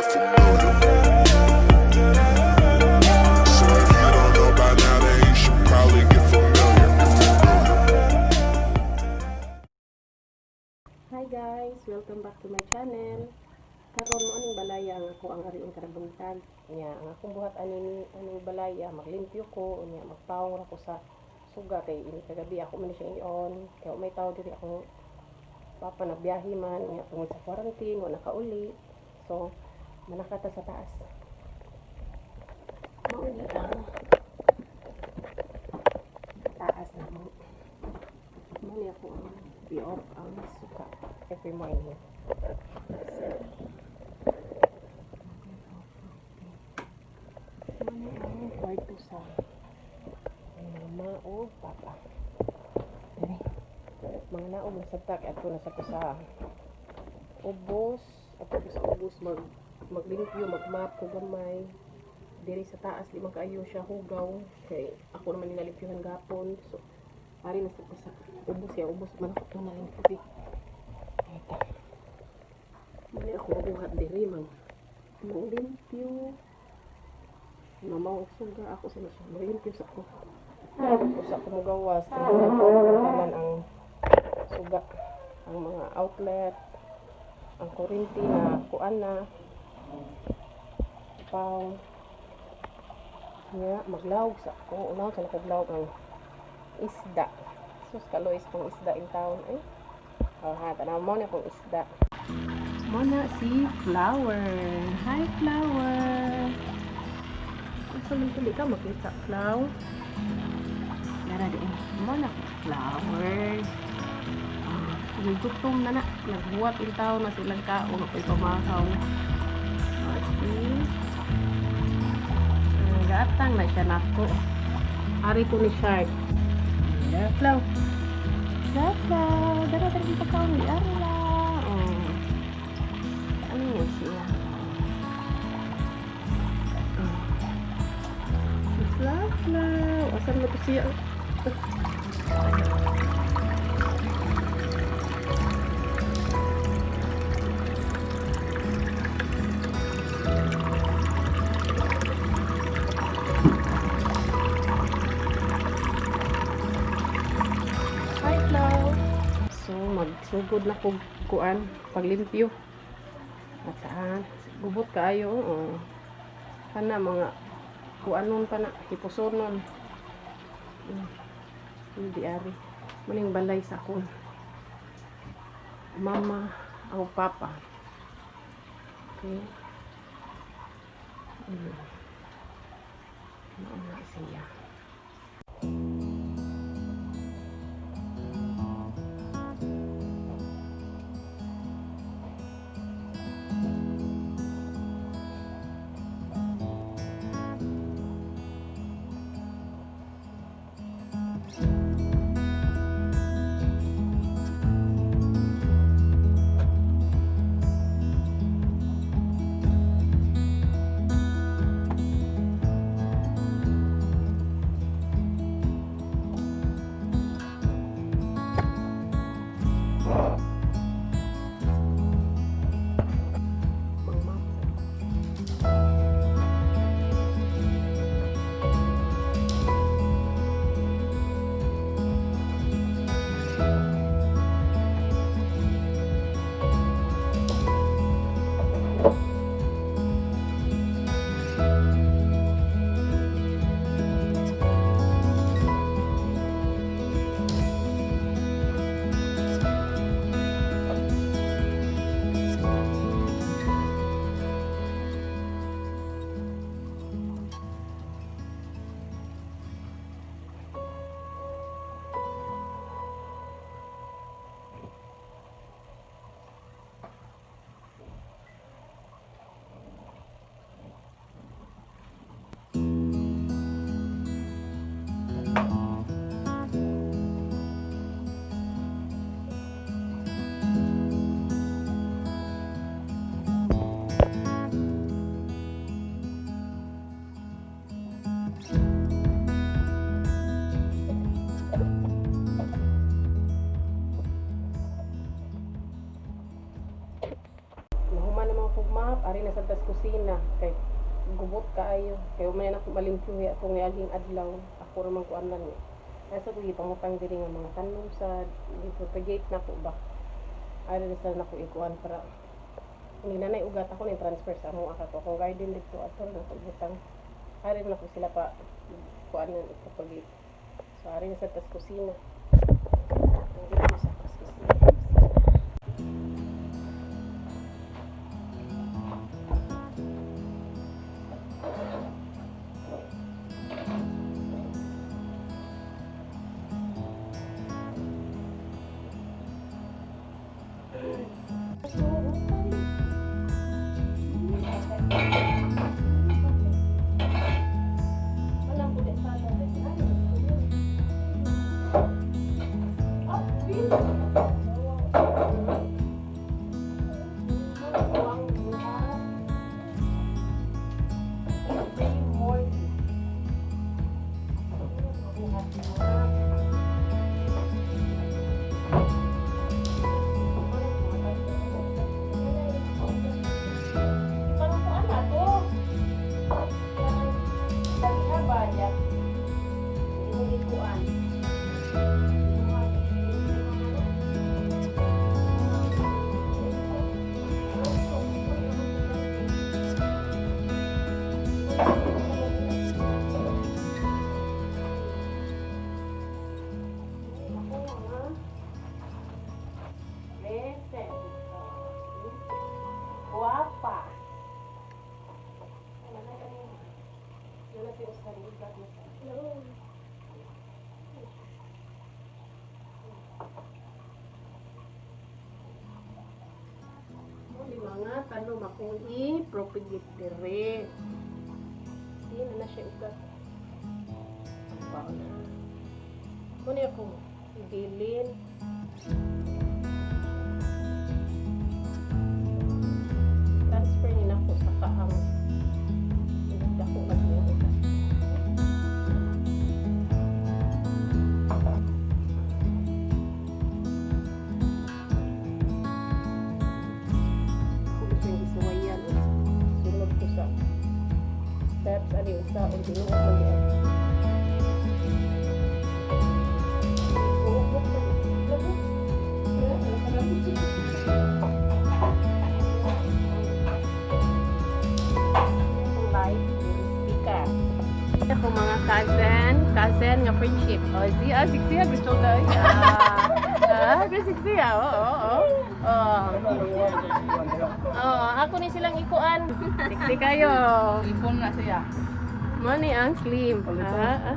Hi guys, welcome back to my channel. Karon mo aning balaya ang ako ang ari ang karabuntag. Nya ang akong buhat aning aning balaya maglimpyo ko nya magpawong ako sa suga kay ini kagabi ako man siya iyon. Kaya may tao diri ako papa nagbiyahe man nya tungod sa quarantine wala nakauli. So manakata sa taas. Mauli ang taas na mo. Muni ako ang i-off ang suka every morning. Muni ang kwarto sa mama o papa. Mga naong nasabtak at ko sa ubos at ko sa ubos mag maglimpyo, magmap ko gamay diri sa taas di man kaayo siya hugaw. Kay ako naman nilalimpyuhan gapon. So Pari nasa ko sa ubos ya, ubos. Man ako na lang tubig. Ito. Mali ako mabuhat diri mang mang limpyo. Mamaw suga ako sa nasa limpyo sa ko. Ako sa kumugawas, naman ang suga, ang mga outlet, ang kurinti na kuan na, pang nga maglawg sa kung unaw sa nakaglawg ang isda. Sus kalois pang isda in town eh. Oh, ha, tanaw mo na kung isda. Mo na si Flower. Hi, Flower. Asa man tuli ka makita, Flower? Yara di. Mo na Flower. Ah, gutom na na. Nagbuhat in town na silang kaong pamakaw. Ah, see? Ang gatang na siya nako. Ari ko ni Shark. Ya, Flow. Ya, Flow. Dara dara kita kau ni Arla. Oh. Ano yan siya? Oh. Si Flow, Flow. Asan mo to siya? Magsugod na kog kuan, paglimpyo. At saan? Gubot kaayo. Oh. Kana mga kuanon pa na, hipusonon. Hmm. Hindi ari. Maning balay sa akon. Mama o papa. Okay. Hmm. Ano na siya? map ari na sa tas kusina. Kay gubot kaayo kay umay na ko malingkuhi ako nga aling adlaw. Ako ra ko anan ni. Nasa ko gipamutang diri nga mga tanom sa propagate na ko ba? Ari na sa nako ikuan para. Ni nanay ugat ako ni transfer sa amo ako akong garden dito atol na ko butang Ari na ko sila pa kuan na ipropagate. So ari na sa tas kusina. Ang sa kusina. Mga tanong akong i-propagate dire. Di na na siya ugat. Wow na. Muna akong ibilin. Cousin nga friendship. Oh, siya, siya, gusto na. Ah, gusto siya, oo, oo, oo. Oo, ako ni silang ikuan. Siksi kayo. Ipon na siya. Money ang slim. Ah, ah.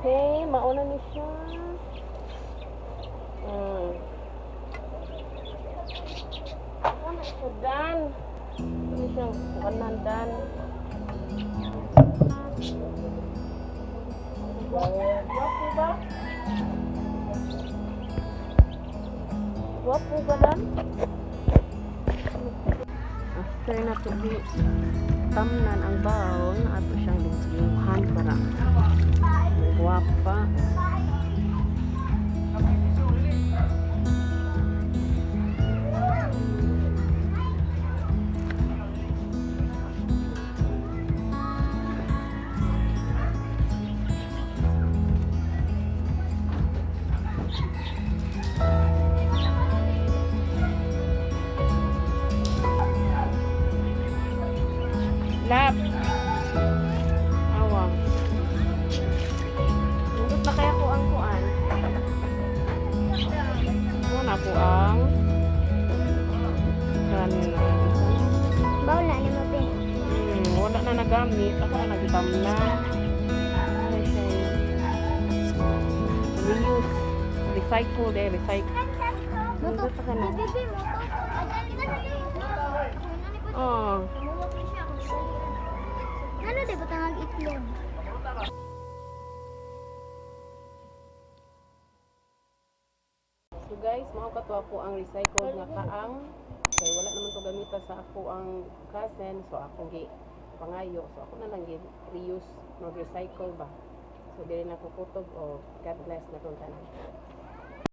Okay, mauna ni siya. Hmm. Ano siya, Dan? Ano siyang kanan, Dan? Guwapo ba? Guwapo ba, Dan? After na to be tamnan ang baon, ato siyang lingkuhan para guwapa. Lap. Nagamit. Ako na nagitam na. Ano siya? Reuse. Recycle eh. Recycle. Moto. Nindot na ka na. Bibi mo to. Oh. Ano di ba itlog? So guys, mao katwa po ang recycled nga kaang kay wala naman to gamita sa ako ang cousin so ako gi pangayo. So ako na lang gi reuse mag recycle ba? So dili na ko kutob o God bless na tong tanan